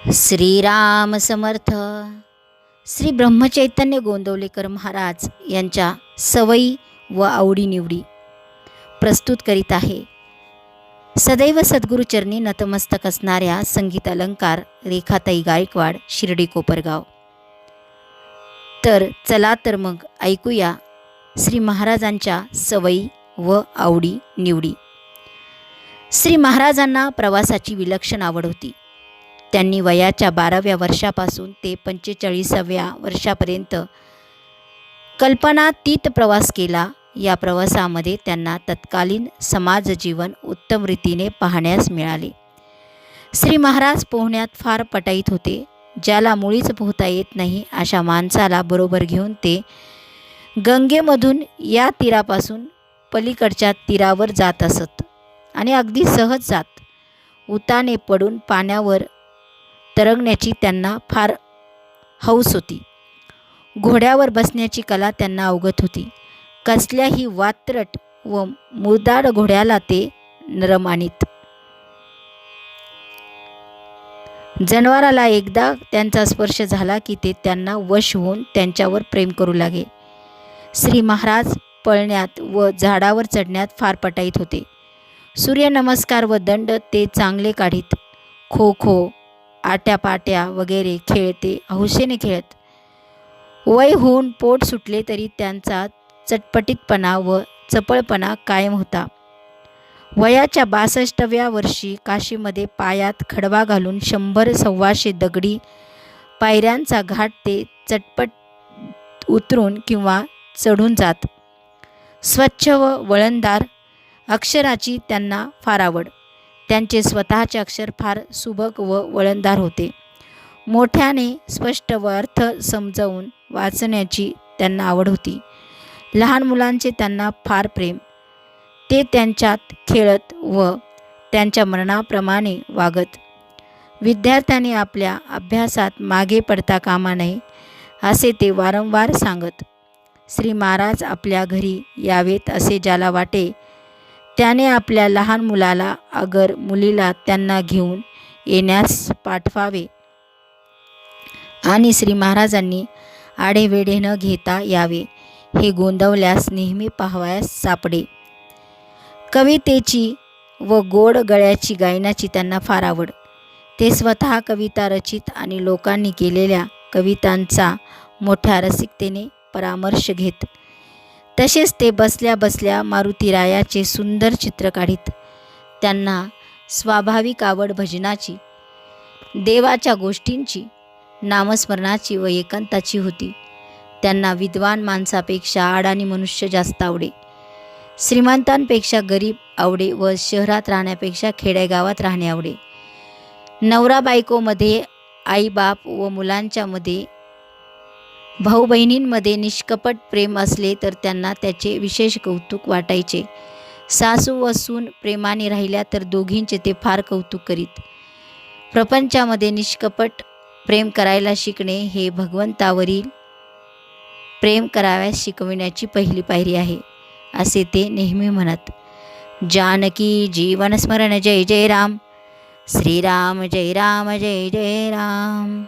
श्रीराम समर्थ. श्री ब्रह्मचैतन्य गोंदवलेकर महाराज यांच्या सवयी व आवडीनिवडी प्रस्तुत करीत आहे. सदैव सद्गुरुचरणी नतमस्तक असणाऱ्या संगीत अलंकार रेखाताई गायकवाड शिर्डी कोपरगाव. तर चला तर मग ऐकूया श्री महाराजांच्या सवयी व आवडी निवडी श्री महाराजांना प्रवासाची विलक्षण आवड होती. त्यांनी वयाच्या बाराव्या वर्षापासून ते पंचेचाळीसाव्या वर्षापर्यंत कल्पनातीत प्रवास केला. या प्रवासामध्ये त्यांना तत्कालीन समाजजीवन उत्तम रीतीने पाहण्यास मिळाले. श्री महाराज पोहण्यात फार पटाईत होते ज्याला मुळीच पोहता येत नाही अशा माणसाला बरोबर घेऊन ते गंगेमधून या तीरापासून पलीकडच्या तीरावर जात असत आणि अगदी सहज जात. उताने पडून पाण्यावर तरंगण्याची त्यांना फार हौस होती. घोड्यावर बसण्याची कला त्यांना अवगत होती. कसल्याही वात्रट व मुदाड घोड्याला ते नरमानित जनावराला एकदा त्यांचा स्पर्श झाला की ते त्यांना वश होऊन त्यांच्यावर प्रेम करू लागे. श्री महाराज पळण्यात व झाडावर चढण्यात फार पटाईत होते. सूर्यनमस्कार व दंड ते चांगले काढीत. खो खो आट्यापाट्या वगैरे खेळते हौशेने हौसेने खेळत. वय होऊन पोट सुटले तरी त्यांचा चटपटीतपणा व चपळपणा कायम होता. वयाच्या बासष्टव्या वर्षी काशीमध्ये पायात खडवा घालून शंभर सव्वाशे दगडी पायऱ्यांचा घाट ते चटपट उतरून किंवा चढून जात. स्वच्छ व वळणदार अक्षराची त्यांना फार आवड. त्यांचे स्वतःचे अक्षर फार सुबक व वळणदार होते. मोठ्याने स्पष्ट व अर्थ समजावून वाचण्याची त्यांना आवड होती. लहान मुलांचे त्यांना फार प्रेम. ते त्यांच्यात खेळत व त्यांच्या मरणाप्रमाणे वागत. विद्यार्थ्यांनी आपल्या अभ्यासात मागे पडता कामा नये असे ते वारंवार सांगत. श्री महाराज आपल्या घरी यावेत असे ज्याला वाटे त्याने आपल्या लहान मुलाला अगर मुलीला त्यांना घेऊन येण्यास पाठवावे. आणि श्री महाराजांनी आडेवेडे न घेता यावे हे गोंदवल्यास नेहमी पाहावयास सापडे. कवितेची व गोड गळ्याची गायनाची त्यांना फार आवड. ते स्वतः कविता रचित आणि लोकांनी केलेल्या कवितांचा मोठ्या रसिकतेने परामर्श घेत. तसेच ते बसल्या बसल्या मारुतीरायाचे सुंदर चित्र काढीत. त्यांना स्वाभाविक आवड भजनाची देवाच्या गोष्टींची नामस्मरणाची व एकांताची होती. त्यांना विद्वान माणसापेक्षा आडाणी मनुष्य जास्त आवडे. श्रीमंतांपेक्षा गरीब आवडे व शहरात राहण्यापेक्षा खेडेगावात राहणे आवडे. नवरा बायकोमध्ये आईबाप व मुलांच्यामध्ये भाऊ बहिणींमध्ये निष्कपट प्रेम असले तर त्यांना त्याचे विशेष कौतुक वाटायचे. सासू व सून प्रेमाने राहिल्या तर दोघींचे ते फार कौतुक करीत. प्रपंचामध्ये निष्कपट प्रेम करायला शिकणे हे भगवंतावरील प्रेम कराव्यास शिकविण्याची पहिली पायरी आहे असे ते नेहमी म्हणत. जानकी जीवनस्मरण जय जय राम. श्रीराम जय राम जय जय राम.